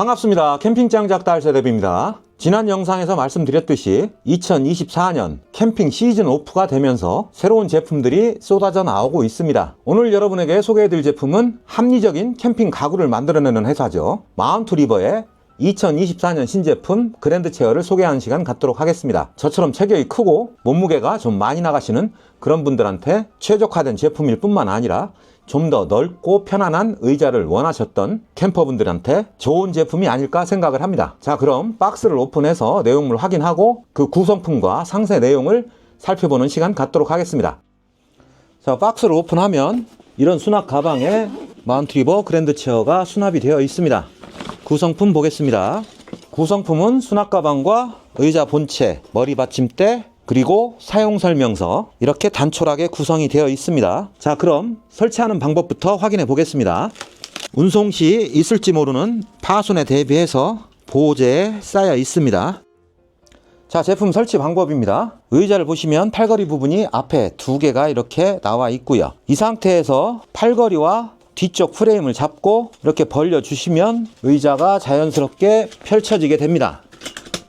반갑습니다. 캠핑장 작다 알세대입니다. 지난 영상에서 말씀드렸듯이 2024년 캠핑 시즌 오프가 되면서 새로운 제품들이 쏟아져 나오고 있습니다. 오늘 여러분에게 소개해드릴 제품은 합리적인 캠핑 가구를 만들어내는 회사죠. 마운트 리버의 2024년 신제품 그랜드 체어를 소개하는 시간 갖도록 하겠습니다. 저처럼 체격이 크고 몸무게가 좀 많이 나가시는 그런 분들한테 최적화된 제품일 뿐만 아니라 좀 더 넓고 편안한 의자를 원하셨던 캠퍼분들한테 좋은 제품이 아닐까 생각을 합니다. 자, 그럼 박스를 오픈해서 내용물 확인하고 그 구성품과 상세 내용을 살펴보는 시간 갖도록 하겠습니다. 자, 박스를 오픈하면 이런 수납 가방에 마운트리버 그랜드 체어가 수납이 되어 있습니다. 구성품 보겠습니다. 구성품은 수납 가방과 의자 본체, 머리 받침대, 그리고 사용 설명서 이렇게 단촐하게 구성이 되어 있습니다. 자, 그럼 설치하는 방법부터 확인해 보겠습니다. 운송 시 있을지 모르는 파손에 대비해서 보호제에 쌓여 있습니다. 자, 제품 설치 방법입니다. 의자를 보시면 팔걸이 부분이 앞에 두 개가 이렇게 나와 있고요. 이 상태에서 팔걸이와 뒤쪽 프레임을 잡고 이렇게 벌려주시면 의자가 자연스럽게 펼쳐지게 됩니다.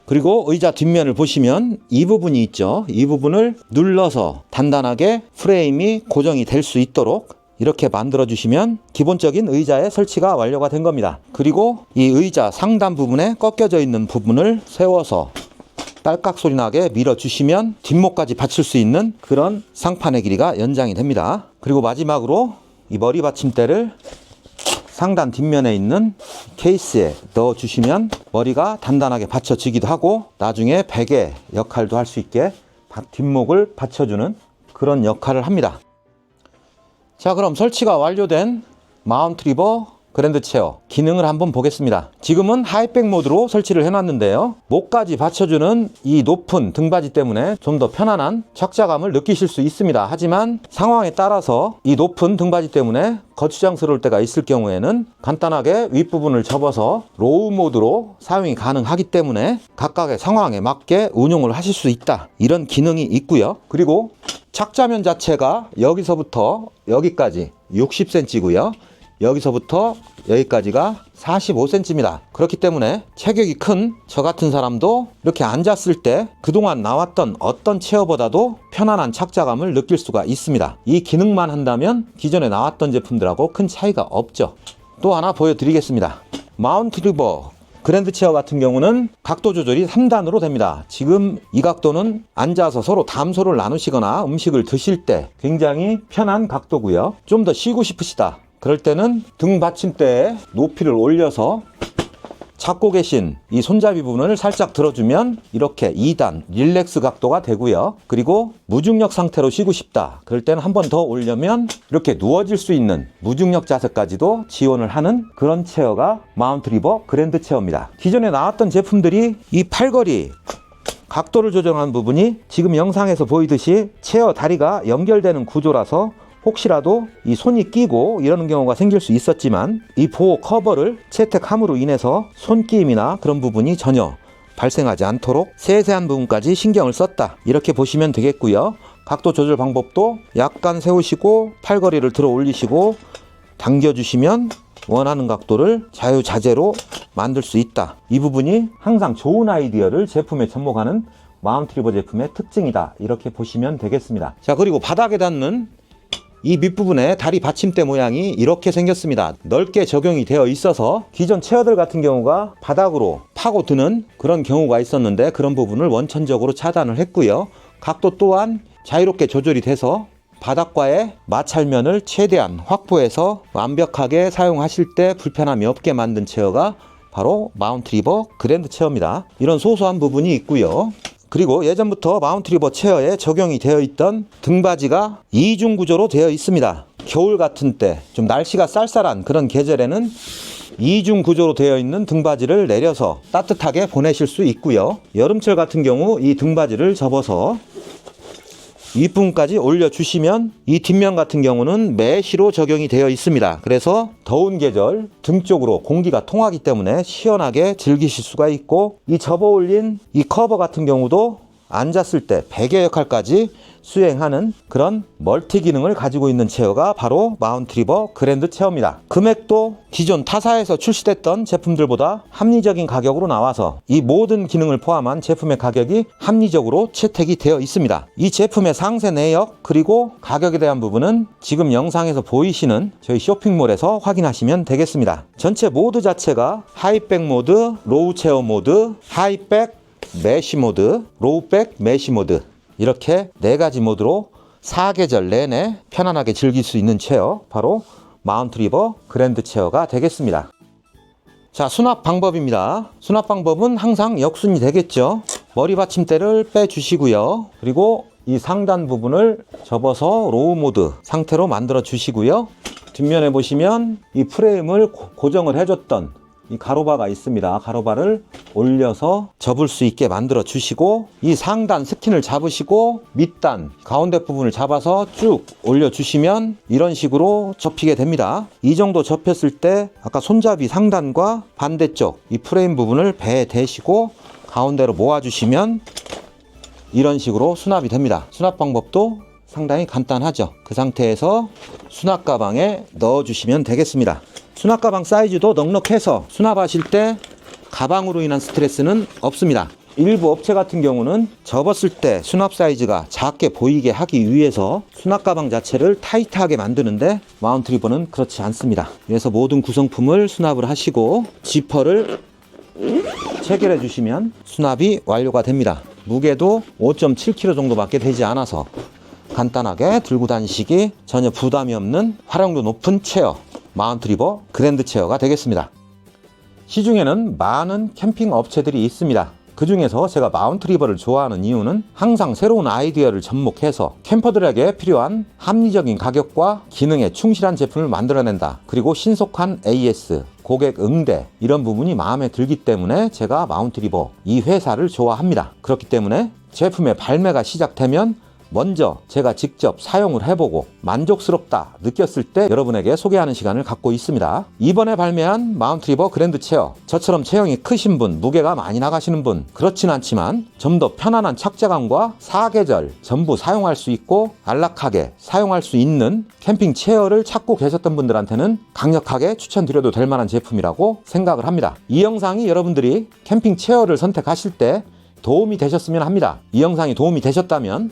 그리고 의자 뒷면을 보시면 이 부분이 있죠. 이 부분을 눌러서 단단하게 프레임이 고정이 될 수 있도록 이렇게 만들어 주시면 기본적인 의자의 설치가 완료가 된 겁니다. 그리고 이 의자 상단 부분에 꺾여져 있는 부분을 세워서 딸깍 소리 나게 밀어 주시면 뒷목까지 받칠 수 있는 그런 상판의 길이가 연장이 됩니다. 그리고 마지막으로 이 머리 받침대를 상단 뒷면에 있는 케이스에 넣어 주시면 머리가 단단하게 받쳐지기도 하고 나중에 베개 역할도 할 수 있게 바- 뒷목을 받쳐주는 그런 역할을 합니다. 자 그럼 설치가 완료된 마운트 리버 그랜드 체어 기능을 한번 보겠습니다. 지금은 하이백 모드로 설치를 해놨는데요. 목까지 받쳐주는 이 높은 등받이 때문에 좀 더 편안한 착자감을 느끼실 수 있습니다. 하지만 상황에 따라서 이 높은 등받이 때문에 거추장스러울 때가 있을 경우에는 간단하게 윗부분을 접어서 로우 모드로 사용이 가능하기 때문에 각각의 상황에 맞게 운용을 하실 수 있다. 이런 기능이 있고요. 그리고 착자면 자체가 여기서부터 여기까지 60cm고요. 여기서부터 여기까지가 45cm입니다. 그렇기 때문에 체격이 큰 저 같은 사람도 이렇게 앉았을 때 그동안 나왔던 어떤 체어보다도 편안한 착자감을 느낄 수가 있습니다. 이 기능만 한다면 기존에 나왔던 제품들하고 큰 차이가 없죠. 또 하나 보여드리겠습니다. 마운트 리버 그랜드 체어 같은 경우는 각도 조절이 3단으로 됩니다. 지금 이 각도는 앉아서 서로 담소를 나누시거나 음식을 드실 때 굉장히 편한 각도고요. 좀 더 쉬고 싶으시다. 그럴 때는 등 받침대에 높이를 올려서 잡고 계신 이 손잡이 부분을 살짝 들어주면 이렇게 2단 릴렉스 각도가 되고요. 그리고 무중력 상태로 쉬고 싶다. 그럴 때는 한 번 더 올려면 이렇게 누워질 수 있는 무중력 자세까지도 지원을 하는 그런 체어가 마운트 리버 그랜드 체어입니다. 기존에 나왔던 제품들이 이 팔걸이 각도를 조정하는 부분이 지금 영상에서 보이듯이 체어 다리가 연결되는 구조라서 혹시라도 이 손이 끼고 이러는 경우가 생길 수 있었지만 이 보호 커버를 채택함으로 인해서 손끼임이나 그런 부분이 전혀 발생하지 않도록 세세한 부분까지 신경을 썼다. 이렇게 보시면 되겠고요. 각도 조절 방법도 약간 세우시고 팔걸이를 들어 올리시고 당겨주시면 원하는 각도를 자유자재로 만들 수 있다. 이 부분이 항상 좋은 아이디어를 제품에 접목하는 마운트리버 제품의 특징이다. 이렇게 보시면 되겠습니다. 자, 그리고 바닥에 닿는 이 밑부분에 다리 받침대 모양이 이렇게 생겼습니다. 넓게 적용이 되어 있어서 기존 체어들 같은 경우가 바닥으로 파고드는 그런 경우가 있었는데 그런 부분을 원천적으로 차단을 했고요. 각도 또한 자유롭게 조절이 돼서 바닥과의 마찰면을 최대한 확보해서 완벽하게 사용하실 때 불편함이 없게 만든 체어가 바로 마운트 리버 그랜드 체어입니다. 이런 소소한 부분이 있고요. 그리고 예전부터 마운트 리버 체어에 적용이 되어 있던 등받이가 이중 구조로 되어 있습니다. 겨울 같은 때 좀 날씨가 쌀쌀한 그런 계절에는 이중 구조로 되어 있는 등받이를 내려서 따뜻하게 보내실 수 있고요. 여름철 같은 경우 이 등받이를 접어서 윗부분까지 올려주시면 이 뒷면 같은 경우는 메시로 적용이 되어 있습니다. 그래서 더운 계절 등 쪽으로 공기가 통하기 때문에 시원하게 즐기실 수가 있고 이 접어 올린 이 커버 같은 경우도 앉았을 때 베개 역할까지 수행하는 그런 멀티 기능을 가지고 있는 체어가 바로 마운트리버 그랜드 체어입니다. 금액도 기존 타사에서 출시됐던 제품들보다 합리적인 가격으로 나와서 이 모든 기능을 포함한 제품의 가격이 합리적으로 채택이 되어 있습니다. 이 제품의 상세 내역 그리고 가격에 대한 부분은 지금 영상에서 보이시는 저희 쇼핑몰에서 확인하시면 되겠습니다. 전체 모드 자체가 하이백 모드, 로우 체어 모드, 하이백 메쉬 모드, 로우백 메쉬 모드 이렇게 네 가지 모드로 사계절 내내 편안하게 즐길 수 있는 체어 바로 마운트 리버 그랜드 체어가 되겠습니다. 자, 수납 방법입니다. 수납 방법은 항상 역순이 되겠죠. 머리 받침대를 빼주시고요. 그리고 이 상단 부분을 접어서 로우 모드 상태로 만들어 주시고요. 뒷면에 보시면 이 프레임을 고- 고정을 해줬던 이 가로바가 있습니다. 가로바를 올려서 접을 수 있게 만들어 주시고 이 상단 스킨을 잡으시고 밑단 가운데 부분을 잡아서 쭉 올려 주시면 이런 식으로 접히게 됩니다. 이 정도 접혔을 때 아까 손잡이 상단과 반대쪽 이 프레임 부분을 배에 대시고 가운데로 모아 주시면 이런 식으로 수납이 됩니다. 수납 방법도 상당히 간단하죠. 그 상태에서 수납 가방에 넣어 주시면 되겠습니다. 수납 가방 사이즈도 넉넉해서 수납하실 때 가방으로 인한 스트레스는 없습니다. 일부 업체 같은 경우는 접었을 때 수납 사이즈가 작게 보이게 하기 위해서 수납 가방 자체를 타이트하게 만드는데 마운트 리버는 그렇지 않습니다. 그래서 모든 구성품을 수납을 하시고 지퍼를 체결해 주시면 수납이 완료가 됩니다. 무게도 5.7kg 정도밖에 되지 않아서 간단하게 들고 다니시기 전혀 부담이 없는 활용도 높은 체어 마운트리버 그랜드 체어가 되겠습니다. 시중에는 많은 캠핑 업체들이 있습니다. 그 중에서 제가 마운트리버를 좋아하는 이유는 항상 새로운 아이디어를 접목해서 캠퍼들에게 필요한 합리적인 가격과 기능에 충실한 제품을 만들어낸다. 그리고 신속한 AS, 고객 응대 이런 부분이 마음에 들기 때문에 제가 마운트리버 이 회사를 좋아합니다. 그렇기 때문에 제품의 발매가 시작되면 먼저 제가 직접 사용을 해보고 만족스럽다 느꼈을 때 여러분에게 소개하는 시간을 갖고 있습니다. 이번에 발매한 마운트 리버 그랜드 체어. 저처럼 체형이 크신 분, 무게가 많이 나가시는 분, 그렇진 않지만 좀 더 편안한 착자감과 사계절 전부 사용할 수 있고 안락하게 사용할 수 있는 캠핑 체어를 찾고 계셨던 분들한테는 강력하게 추천드려도 될 만한 제품이라고 생각을 합니다. 이 영상이 여러분들이 캠핑 체어를 선택하실 때 도움이 되셨으면 합니다. 이 영상이 도움이 되셨다면